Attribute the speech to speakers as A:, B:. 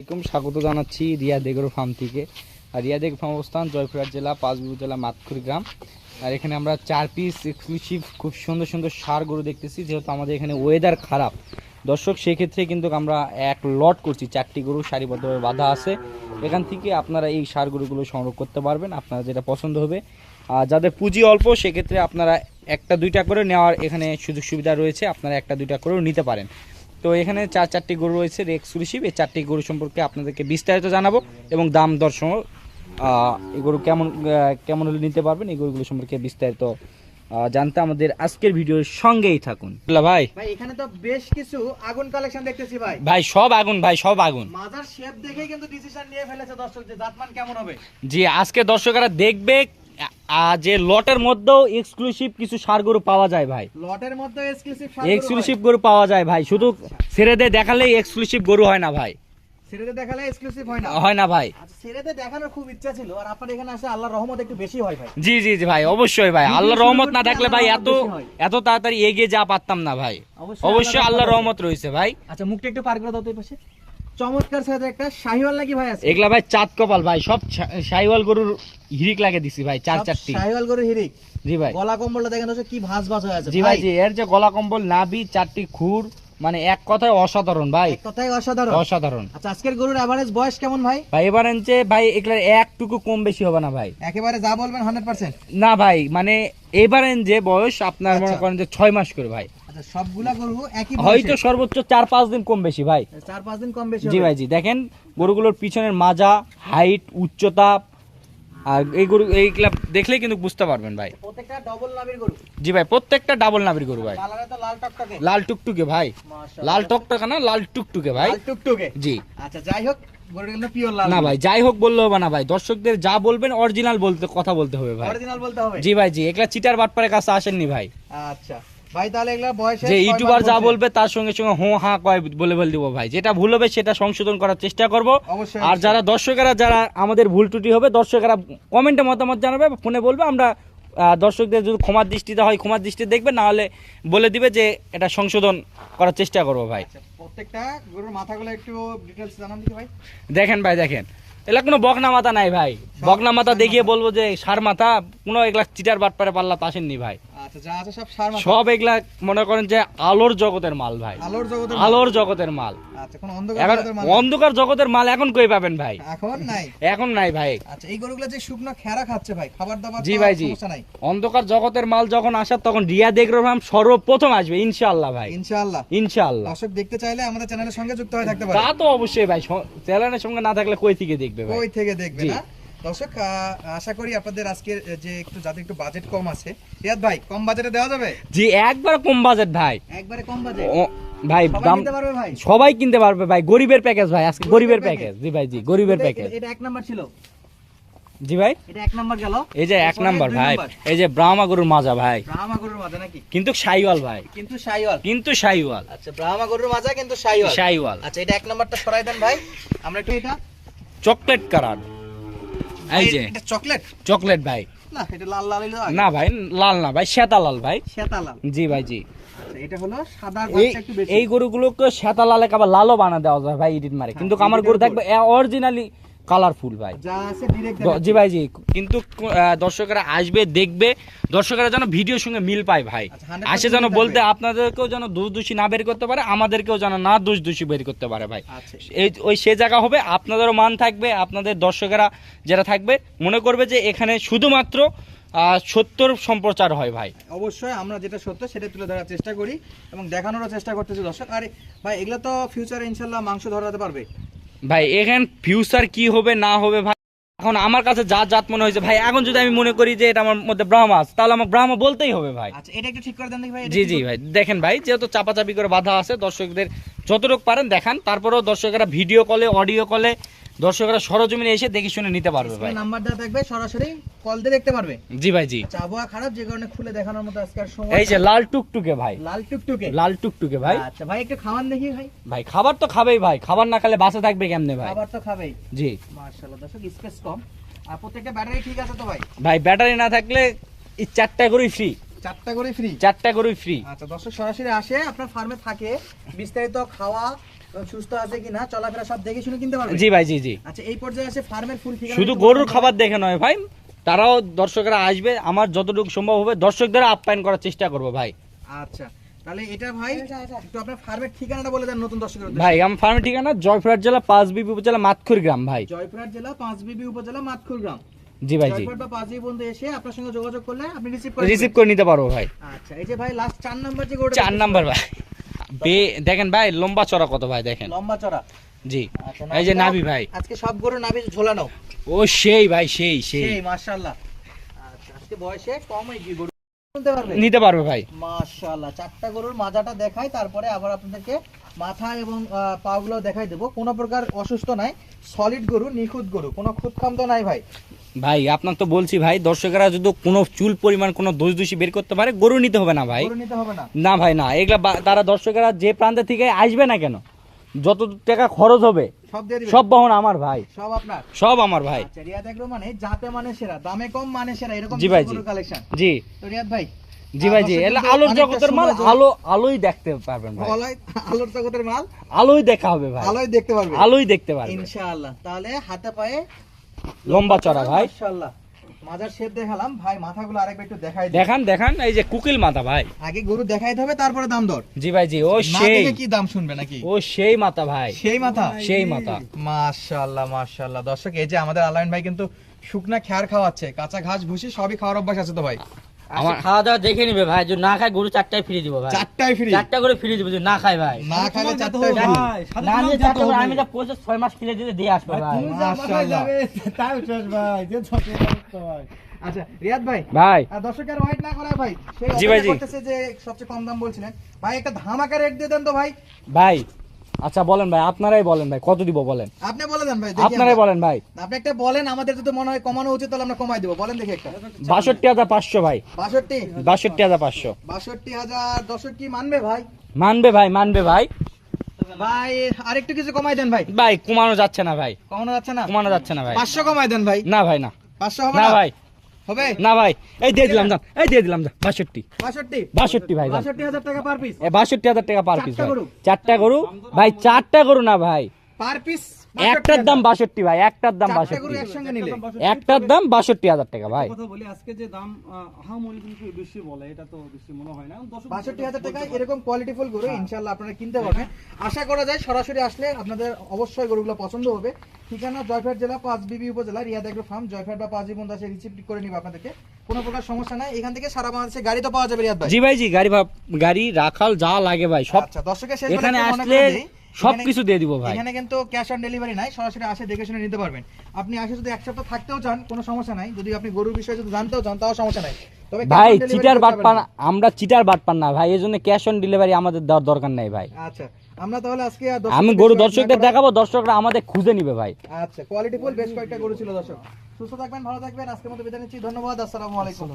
A: আসসালামাইকুম স্বাগত জানাচ্ছি রিয়া দেগর ফার্ম থেকে। আর রিয়া দেগ ফার্ম অবস্থান জয়পুরহাট জেলা পাঁচবিবু জেলা মাতকুড়ি গ্রাম। আর এখানে আমরা চার পিস এক্সক্লুসিভ খুব সুন্দর সুন্দর সার গরু দেখতেছি, যেহেতু আমাদের এখানে ওয়েদার খারাপ। দর্শক, সেক্ষেত্রে কিন্তু আমরা এক লট করছি, চারটি গরু সারিবদ্ধভাবে বাঁধা আছে। এখান থেকে আপনারা এই সার গরুগুলো সংগ্রহ করতে পারবেন, আপনারা যেটা পছন্দ হবে। আর যাদের পুঁজি অল্প, সেক্ষেত্রে আপনারা একটা দুইটা করে নেওয়ার এখানে সুযোগ সুবিধা রয়েছে, আপনারা একটা দুইটা করেও নিতে পারেন। তো এখানে চার চারটি গরু রয়েছে এক্সক্লুসিভ এই চারটি গরু সম্পর্কে আপনাদেরকে বিস্তারিত জানাব এবং দাম দর্শন এই গরু কেমন কেমন হলে নিতে পারবেন এই গরুগুলো সম্পর্কে বিস্তারিত জানতে আমাদের আজকের ভিডিওর সঙ্গেই থাকুন। ভাই।
B: ভাই এখানে তো বেশ কিছু আগুন কালেকশন দেখতেছি ভাই।
A: ভাই সব আগুন ভাই সব আগুন।
B: মাজার শেপ দেখেই কিন্তু ডিসিশন নিয়ে ফেলেছে দর্শক যে জাতমান কেমন হবে।
A: জি আজকে দর্শকেরা দেখবে আহ, যে লটের মধ্যেও এক্সক্লুসিভ কিছু সার গরু পাওয়া যায় ভাই।
B: লটের মধ্যে এক্সক্লুসিভ
A: এক্সক্লুসিভ গরু পাওয়া যায় ভাই। শুধু ছেড়ে দিয়ে দেখালেই এক্সক্লুসিভ গরু হয় না ভাই।
B: ছেড়েতে দেখালে এক্সক্লুসিভ হয় না।
A: হয় না ভাই।
B: আচ্ছা ছেড়েতে দেখানোর খুব ইচ্ছা ছিল আর আপনার এখানে আসলে আল্লাহর রহমত একটু বেশি হয় ভাই।
A: জি জি জি ভাই অবশ্যই ভাই।
B: ভিডিও
A: আল্লাহ
B: শুরু
A: রহমত না থাকলে ভাই এত। এত তাড়াতাড়ি এগিয়ে যা পারতাম না ভাই।
B: অবশ্যই আল্লাহর
A: আল্লাহর
B: রহমত
A: রহমত রয়েছে ভাই।
B: আচ্ছা মুখটা একটু পার করে দাও তো এই পাশে। চমৎকার সাথে একটা শাহিওয়াল নাকি ভাই আছে?
A: এগুলা ভাই চাঁদ কপাল ভাই সব সাইওয়াল গরুর হিরিক লাগে দিছি ভাই চার চারটি।
B: শাহিওয়াল গরু হিরিক?
A: জি ভাই।
B: গলা কম্বলটা দেখেন কি ভাঁজ ভাঁজ হয়ে আছে।
A: জি ভাই জি এর যে গলা কম্বল নাবি চারটি খুর মানে এক কথায় অসাধারণ ভাই।
B: কথাই অসাধারণ।
A: অসাধারণ।
B: আচ্ছা আজকের গরুর এভারেজ বয়স কেমন ভাই?
A: ভাই এবার যে ভাই এগুলার একটুকু কম বেশি হবে না ভাই।
B: একেবারে যা বলবেন হান্ড্রেড পার্সেন্ট
A: না ভাই মানে যে বয়স আপনার মনে
B: আচ্ছা।
A: করেন যে ছয় মাস করে ভাই।
B: সবগুলা গরু একই
A: হয়তো সর্বোচ্চ চার পাঁচ দিন কম বেশি ভাই।
B: চার পাঁচ দিন কম বেশি
A: জি ভাই জি। দেখেন গরুগুলোর পিছনের মাজা হাইট উচ্চতা আর এই গরু এইগুলা দেখলেই কিন্তু বুঝতে পারবেন ভাই।
B: প্রত্যেকটা ডবল নামের গরু?
A: জি ভাই প্রত্যেকটা ডাবল গরু ভাই।
B: তো লাল টকটকে।
A: লাল টুকটুকে ভাই। লাল টকটকা না লাল টুকটুকে ভাই।
B: লাল টুকটুকে?
A: জি।
B: আচ্ছা যাই হোক
A: না ভাই যাই হোক বললে হবে না ভাই। দর্শকদের যা বলবেন অরিজিনাল বলতে কথা বলতে হবে ভাই।
B: অরিজিনাল বলতে হবে?
A: জি ভাই জি। একলা চিটার বাটপারের কাছে আসেননি ভাই।
B: আচ্ছা। ভাই তাহলে এগুলা বয়সে
A: যে ইউটিউবার যা বলবে তার সঙ্গে সঙ্গে হো হা কয় বলে বলে দিব ভাই। যেটা ভুল হবে সেটা সংশোধন করার চেষ্টা করব। আর যারা দর্শকেরা যারা আমাদের ভুল ত্রুটি হবে দর্শকেরা কমেন্টে মতামত জানাবে ফোনে বলবে। আমরা দর্শকদের যদি ক্ষমার দৃষ্টিতে হয় ক্ষমার দৃষ্টি দেখবে না হলে বলে দিবে যে এটা সংশোধন করার চেষ্টা করব ভাই।
B: আচ্ছা, প্রত্যেকটা গরুর মাথাগুলো একটু ডিটেলস জানান ভাই।
A: দেখেন ভাই দেখেন। এগুলা কোনো বকনা মাথা নাই ভাই। বকনা মাথা দেখিয়ে বলব যে সার মাথা কোনো এগুলা চিটার বাটপারে পাল্লা আসেননি ভাই।
B: সব মাথা
A: সব এগুলা মনে করেন যে আলোর জগতের মাল ভাই।
B: আলোর জগতের
A: আলোর জগতের মাল।
B: আচ্ছা অন্ধকার
A: এখন
B: জগতের মাল
A: অন্ধকার জগতের মাল এখন কই পাবেন ভাই?
B: এখন নাই।
A: এখন নাই ভাই।
B: আচ্ছা এই গরুগুলো যে শুকনো খেরা খাচ্ছে ভাই খাবার দাবার
A: জি ভাই, জি। অন্ধকার জগতের মাল যখন আসার তখন রিয়া দেখরাম সর্বপ্রথম আসবে ইনশাআল্লাহ ভাই।
B: ইনশাআল্লাহ।
A: ইনশাআল্লাহ।
B: দর্শক দেখতে চাইলে আমাদের চ্যানেলের সঙ্গে যুক্ত হয়ে থাকতে পারে
A: তা তো অবশ্যই ভাই চ্যানেলের সঙ্গে না থাকলে কই থেকে দেখবে ভাই?
B: ওই থেকে দেখবে না? দর্শক আশা করি আপনাদের আজকে যে একটু যাদের একটু বাজেট কম আছে রিয়াদ ভাই কম বাজেটে দেওয়া যাবে?
A: জি একবার কম বাজেট ভাই।
B: একবারে কম বাজেট
A: ভাই দাম সবাই কিনতে পারবে ভাই গরিবের প্যাকেজ ভাই আজকে
B: গরিবের প্যাকেজ।
A: জি ভাই জি গরিবের প্যাকেজ
B: এটা এক নাম্বার ছিল।
A: জি ভাই?
B: এটা এক নাম্বার গেল।
A: এই যে এক নাম্বার ভাই এই যে ব্রাহ্মা গরুর মাজা ভাই।
B: ব্রাহ্মা গরুর মাজা নাকি?
A: কিন্তু সাইওয়াল ভাই।
B: কিন্তু শাইওয়াল।
A: কিন্তু সাইওয়াল
B: আচ্ছা ব্রাহ্মা গরুর মাজা কিন্তু শাইওয়াল।
A: সাইওয়াল
B: আচ্ছা এটা এক নাম্বারটা সরাই দেন ভাই। আমরা একটু এটা
A: চকলেট কালার এই যে
B: এটা চকলেট?
A: চকলেট ভাই।
B: না এটা লাল লাল
A: না ভাই লাল না ভাই শ্বেতা লাল ভাই।
B: শ্বেতা লাল।
A: জি ভাই জি।
B: আচ্ছা এটা হলো সাদা
A: এই
B: একটু বেশি।
A: এই গরুগুলোকে শ্বেতা লালে আবার লালও বানা দেওয়া যায় ভাই ইডিট মারে। কিন্তু আমার গরু থাকবে অরিজিনালি কালারফুল ভাই। জি ভাই জি। কিন্তু দর্শকেরা আসবে দেখবে দর্শকরা যেন ভিডিওর সঙ্গে মিল পায় ভাই।
B: আচ্ছা, 100%
A: আসে যেন বলতে আপনাদেরকেও যেন দোষ দোষী না বের করতে পারে আমাদেরকেও যেন না দোষ দোষী বের করতে পারে ভাই।
B: আচ্ছা
A: এই ওই সে জায়গা হবে আপনাদেরও মান থাকবে আপনাদের দর্শকেরা যারা থাকবে মনে করবে যে এখানে শুধুমাত্র সত্যর সম্প্রচার হয় ভাই।
B: অবশ্যই আমরা যেটা সত্য সেটা তুলে ধরার চেষ্টা করি এবং দেখানোরও চেষ্টা করতেছি দর্শক। আরে ভাই এগুলো তো ফিউচারে ইনশাল্লাহ মাংস ধরাতে পারবে।
A: ভাই এখানে ফিউচার কি হবে না হবে ভাই? এখন আমার কাছে যা জাত মনে হয়েছে ভাই এখন যদি আমি মনে করি যে এটা আমার মধ্যে ব্রাহ্ম আছে তাহলে আমার ব্রাহ্ম বলতেই হবে ভাই।
B: আচ্ছা এটা একটু ঠিক করে দেন ভাই
A: জি জি ভাই দেখেন ভাই যেহেতু চাপাচাপি করে বাধা আছে দর্শকদের যতটুকু পারেন দেখান তারপরেও দর্শকেরা ভিডিও কলে অডিও কলে দর্শকেরা সরজমিনে এসে দেখে শুনে নিতে পারবে ভাই।
B: নাম্বার দেওয়া থাকবে সরাসরি কল দিয়ে দেখতে পারবে।
A: জি ভাই জি।
B: আবহাওয়া খারাপ যে কারণে খুলে দেখানোর মতো আজকে সময়
A: এই যে লাল টুকটুকে ভাই।
B: লাল টুকটুকে?
A: লাল টুকটুকে ভাই।
B: আচ্ছা ভাই একটু খাওয়ান দেখি ভাই।
A: ভাই খাবার তো খাবেই ভাই। খাবার না খেলে বাসে থাকবে কেমনে ভাই?
B: খাবার তো খাবেই।
A: জি।
B: মার্শাল্লাহ দর্শক স্পেস কম। আর প্রত্যেকটা ব্যাটারি ঠিক আছে তো ভাই?
A: ভাই ব্যাটারি না থাকলে এই চারটা করেই ফ্রি
B: চারটা করে ফ্রি
A: চারটা করেই ফ্রি
B: আচ্ছা দর্শক সরাসরি আসে আপনার ফার্মে থাকে। বিস্তারিত খাওয়া সুস্থ আছে কিনা চলাফেরা সব দেখে শুনে কিনতে পারবে?
A: জি ভাই জি জি।
B: আচ্ছা এই পর্যায়ে আছে ফার্মের ফুল
A: শুধু গরুর খাবার দেখে নয় ভাই তারাও দর্শকরা আসবে আমার যতটুকু সম্ভব হবে দর্শকদের আপ্যায়ন করার চেষ্টা করব ভাই।
B: আচ্ছা তাহলে এটা ভাই একটু আপনার ফার্মের ঠিকানাটা বলে দেন নতুন দর্শকের
A: ভাই আমার ফার্মের ঠিকানা জয়পুরহাট জেলা পাঁচবিবি উপজেলা মাতখুর গ্রাম ভাই।
B: জয়পুরহাট জেলা পাঁচবিবি উপজেলা মাতখুর গ্রাম।
A: জি ভাই জি।
B: জয়পুরহাট বা পাঁচবিবি বন্ধু এসে আপনার সঙ্গে যোগাযোগ করলে আপনি রিসিভ করে
A: রিসিভ করে নিতে পারব ভাই।
B: আচ্ছা এই যে ভাই লাস্ট চার নাম্বার যে গরুটা
A: চার
B: দেখতেছি,
A: নাম্বার ভাই। দেখেন ভাই লম্বা চড়া কত ভাই দেখেন।
B: লম্বা চড়া?
A: জি
B: আচ্ছা
A: এই যে নাভি ভাই।
B: আজকে সব গরু নাভি ঝোলানো
A: ও সেই ভাই সেই সেই।
B: মাশাআল্লাহ। আচ্ছা আজকে বয়সে কম হয়ে কি গরু?
A: নিতে পারবে ভাই।
B: মাশাআল্লাহ চারটা গরুর মাজাটা দেখাই তারপরে আবার আপনাদেরকে মাথা এবং পাগুলো দেখাই দেবো। কোনো প্রকার অসুস্থ নাই সলিড গরু নিখুঁত গরু কোনো খুঁতখাম তো নাই ভাই।
A: ভাই আপনার তো বলছি ভাই দর্শকরা যদি কোনো চুল পরিমাণ কোনো দোষ দোষী বের করতে পারে গরু নিতে হবে না ভাই।
B: নিতে হবে না।
A: না ভাই না এগুলা তারা দর্শকেরা যে প্রান্ত থেকে আসবে না কেন? যত টাকা খরচ হবে
B: সব
A: বহন আমার ভাই।
B: সব আপনার।
A: সব আমার ভাই।
B: আচ্ছা রিয়াদ এগ্রো মানে যাতে মানে সেরা দামে কম মানে সেরা এরকম
A: জি ভাই, জি।
B: কালেকশন
A: জি।
B: তো রিয়াদ ভাই
A: জি ভাই জি। এলা আলোর জগতের মাল আলো আলোই দেখতে পারবেন ভাই।
B: আলোর জগতের মাল।
A: আলোই দেখা হবে ভাই।
B: আলোয় দেখতে পারবে।
A: আলোই দেখতে পারবে।
B: ইনশাআল্লাহ। তাহলে হাতে পায়ে
A: লম্বা চড়া ভাই।
B: মাশাআল্লাহ। মাজার শেপ দেখালাম। ভাই মাথাগুলো আরেকবার একটু দেখাই
A: দেখান দেখান এই যে কুকিল মাথা ভাই।
B: আগে গরু দেখাইতে হবে তারপরে দাম দর।
A: জি ভাই জি ও সেই।
B: কি দাম শুনবে নাকি?
A: ও সেই মাথা ভাই।
B: সেই মাথা?
A: সেই মাথা।
B: মাশাআল্লাহ মাশাআল্লাহ। দর্শক এই যে আমাদের আলাইন ভাই কিন্তু শুকনা খেয়ার খাওয়াচ্ছে কাঁচা ঘাস ভুসি সবই খাওয়ার অভ্যাস আছে তো ভাই?
A: আমার
C: খাওয়া দাওয়া দেখে নিবে ভাই যদি না খায় গরু চারটায় ফিরে দিব ভাই।
B: চারটাই ফ্রি?
C: চারটা করে ফিরে দিব যদি না খায় ভাই।
B: না খাইলে চারটাই ফ্রি।
C: না নিয়ে চারটা করে আমি যা ছয় মাস ফিরে দিতে দিয়ে আসব ভাই
B: মাশাআল্লাহ আচ্ছা রিয়াদ ভাই
A: ভাই।
B: আর দর্শকের হোয়াইট না করা ভাই সেই
A: জি ভাই, জি।
B: যে সবচেয়ে কম দাম বলছিলেন। ভাই একটা ধামাকা রেট দিয়ে দেন তো ভাই।
A: ভাই আচ্ছা বলেন ভাই আপনারাই বলেন ভাই কত দিব বলেন?
B: আপনি বলে দেন ভাই
A: আপনারাই বলেন ভাই।
B: আপনি একটা বলেন আমাদের যদি মনে হয় কমানো উচিত তাহলে আমরা কমাই দেবো। বলেন দেখি একটা।
A: বাষট্টি হাজার পাঁচশো ভাই।
B: বাষট্টি?
A: বাষট্টি হাজার পাঁচশো।
B: বাষট্টি হাজার দর্শক কি মানবে ভাই?
A: মানবে ভাই মানবে ভাই।
B: ভাই আরেকটু কিছু কমাই দেন ভাই।
A: ভাই কমানো যাচ্ছে না ভাই।
B: কমানো যাচ্ছে না?
A: কমানো যাচ্ছে না ভাই।
B: পাঁচশো কমাই দেন ভাই।
A: না ভাই না।
B: পাঁচশো হবে
A: না? ভাই।
B: হবে?
A: না ভাই এই দিয়ে দিলাম দাম। এই দিয়ে দিলাম দাম। বাষট্টি।
B: বাষট্টি?
A: বাষট্টি ভাই
B: বাষট্টি হাজার টাকা পার পিস
A: বাষট্টি হাজার টাকা পার পিস
B: চারটা গরু?
A: ভাই চারটা গরু না ভাই।
B: পার পিস
A: একটার দাম বাষট্টি ভাই একটার দাম বাষট্টি। একটার দাম বাষট্টি হাজার টাকা ভাই।
D: কথা বলি আজকে যে দাম কিন্তু বেশি বলে এটা তো বেশি মনে হয় না।
B: বাষট্টি হাজার টাকায় এরকম কোয়ালিটি ফুল গরু ইনশাল্লাহ আপনারা কিনতে পারবেন। আশা করা যায় সরাসরি আসলে আপনাদের অবশ্যই গরুগুলো পছন্দ হবে। ঠিকানা জয়ফাট জেলা পাঁচ বিবি উপজেলা রিয়াদ এগ্রো ফার্ম জয়ফাট বা পাঁচ বিবন দাসে রিসিভ করে নিবে আপনাদেরকে। কোনো প্রকার সমস্যা নাই এখান থেকে সারা বাংলাদেশে গাড়ি তো পাওয়া যাবে রিয়াদ ভাই।
A: জি ভাই জি গাড়ি গাড়ি রাখাল যা লাগে ভাই সব
B: আচ্ছা দর্শকের শেষ
A: এখানে আসলে
B: করে দিই,
A: সব
B: এখানে-
A: কিছু দিয়ে দিব ভাই।
B: এখানে কিন্তু ক্যাশ অন ডেলিভারি নাই সরাসরি আসে দেখে শুনে নিতে পারবেন। আপনি আসে যদি এক সপ্তাহ থাকতেও চান কোনো সমস্যা নাই। যদি আপনি গরুর বিষয়ে যদি জানতেও চান তাও সমস্যা নাই। তবে
A: ভাই চিটার বাট পান আমরা চিটার বাট পান না ভাই এই জন্য ক্যাশ অন ডেলিভারি আমাদের দেওয়ার দরকার নাই ভাই।
B: আচ্ছা আমরা তাহলে আজকে
A: আমি গরু দর্শকদের দেখাবো। দর্শকরা আমাদের খুঁজে নিবে ভাই।
B: আচ্ছা কোয়ালিটি ফুল বেশ কয়েকটা গরু ছিল দর্শক। সুস্থ থাকবেন ভালো থাকবেন আজকের মতো বিদায় নিচ্ছি ধন্যবাদ আসসালামু আলাইকুম।